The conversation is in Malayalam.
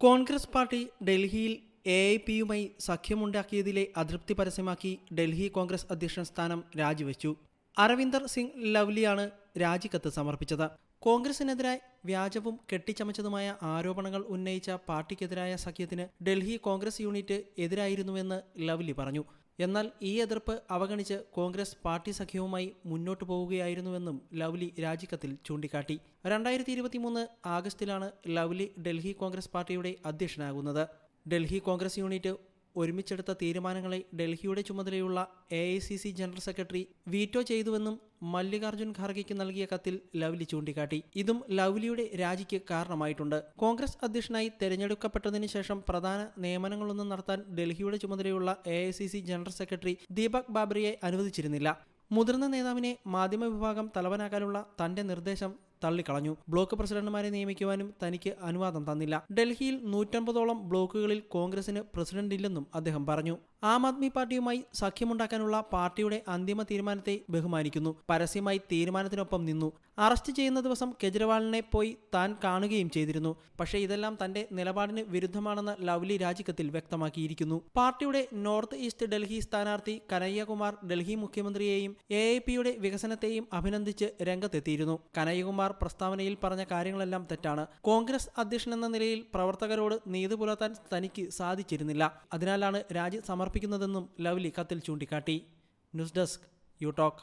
കോൺഗ്രസ് പാർട്ടി ഡൽഹിയിൽ എ ഐ പിയുമായി സഖ്യമുണ്ടാക്കിയതിലെ അതൃപ്തി പരസ്യമാക്കി ഡൽഹി കോൺഗ്രസ് അധ്യക്ഷൻ സ്ഥാനം രാജിവെച്ചു. അരവിന്ദർ സിംഗ് ലവ്ലിയാണ് രാജിക്കത്ത് സമർപ്പിച്ചത്. കോൺഗ്രസിനെതിരായി വ്യാജവും കെട്ടിച്ചമച്ചതുമായ ആരോപണങ്ങൾ ഉന്നയിച്ച പാർട്ടിക്കെതിരായ സഖ്യത്തിന് ഡൽഹി കോൺഗ്രസ് യൂണിറ്റ് എതിരായിരുന്നുവെന്ന് ലവ്ലി പറഞ്ഞു. എന്നാൽ ഈ എതിർപ്പ് അവഗണിച്ച് കോൺഗ്രസ് പാർട്ടി സഖ്യവുമായി മുന്നോട്ടു പോവുകയായിരുന്നുവെന്നും ലവ്ലി രാജിക്കത്തിൽ ചൂണ്ടിക്കാട്ടി. രണ്ടായിരത്തി ഇരുപത്തിമൂന്ന് ആഗസ്റ്റിലാണ് ലവ്ലി ഡൽഹി കോൺഗ്രസ് പാർട്ടിയുടെ അധ്യക്ഷനാകുന്നത്. ഡൽഹി കോൺഗ്രസ് യൂണിറ്റ് ഒരുമിച്ചെടുത്ത തീരുമാനങ്ങളെ ഡൽഹിയുടെ ചുമതലയുള്ള എ ജനറൽ സെക്രട്ടറി വീറ്റോ ചെയ്തുവെന്നും മല്ലികാർജുൻ ഖാർഗെക്ക് നൽകിയ കത്തിൽ ലവ്ലി ചൂണ്ടിക്കാട്ടി. ഇതും ലവ്ലിയുടെ രാജിക്ക് കാരണമായിട്ടുണ്ട്. കോൺഗ്രസ് അധ്യക്ഷനായി തെരഞ്ഞെടുക്കപ്പെട്ടതിന് ശേഷം പ്രധാന നിയമനങ്ങളൊന്നും നടത്താൻ ഡൽഹിയുടെ ചുമതലയുള്ള എ ജനറൽ സെക്രട്ടറി ദീപക് ബാബറിയെ അനുവദിച്ചിരുന്നില്ല. മുതിർന്ന നേതാവിനെ മാധ്യമ വിഭാഗം തലവനാക്കാനുള്ള തന്റെ നിർദ്ദേശം തള്ളിക്കളഞ്ഞു. ബ്ലോക്ക് പ്രസിഡന്റുമാരെ നിയമിക്കുവാനും തനിക്ക് അനുവാദം തന്നില്ല. ഡൽഹിയിൽ നൂറ്റമ്പതോളം ബ്ലോക്കുകളിൽ കോൺഗ്രസിന് പ്രസിഡന്റ് ഇല്ലെന്നും അദ്ദേഹം പറഞ്ഞു. ആം ആദ്മി പാർട്ടിയുമായി സഖ്യമുണ്ടാക്കാനുള്ള പാർട്ടിയുടെ അന്തിമ തീരുമാനത്തെ ബഹുമാനിക്കുന്നു. പരസ്യമായി തീരുമാനത്തിനൊപ്പം നിന്നു. അറസ്റ്റ് ചെയ്യുന്ന ദിവസം കെജ്രിവാളിനെ പോയി താൻ കാണുകയും ചെയ്തിരുന്നു. പക്ഷേ ഇതെല്ലാം തന്റെ നിലപാടിന് വിരുദ്ധമാണെന്ന് ലവ്ലി രാജിക്കത്തിൽ വ്യക്തമാക്കിയിരിക്കുന്നു. പാർട്ടിയുടെ നോർത്ത് ഈസ്റ്റ് ഡൽഹി സ്ഥാനാർത്ഥി കനയ്യകുമാർ ഡൽഹി മുഖ്യമന്ത്രിയെയും എ ഐ പിയുടെ വികസനത്തെയും അഭിനന്ദിച്ച് രംഗത്തെത്തിയിരുന്നു. കനയ്യകുമാർ പ്രസ്താവനയിൽ പറഞ്ഞ കാര്യങ്ങളെല്ലാം തെറ്റാണ്. കോൺഗ്രസ് അധ്യക്ഷൻ എന്ന നിലയിൽ പ്രവർത്തകരോട് നീതി പുലർത്താൻ തനിക്ക് സാധിച്ചിരുന്നില്ല. അതിനാലാണ് രാജി സമർപ്പിക്കുന്നതെന്നും ലവ്ലി കത്തിൽ ചൂണ്ടിക്കാട്ടി. News desk you talk.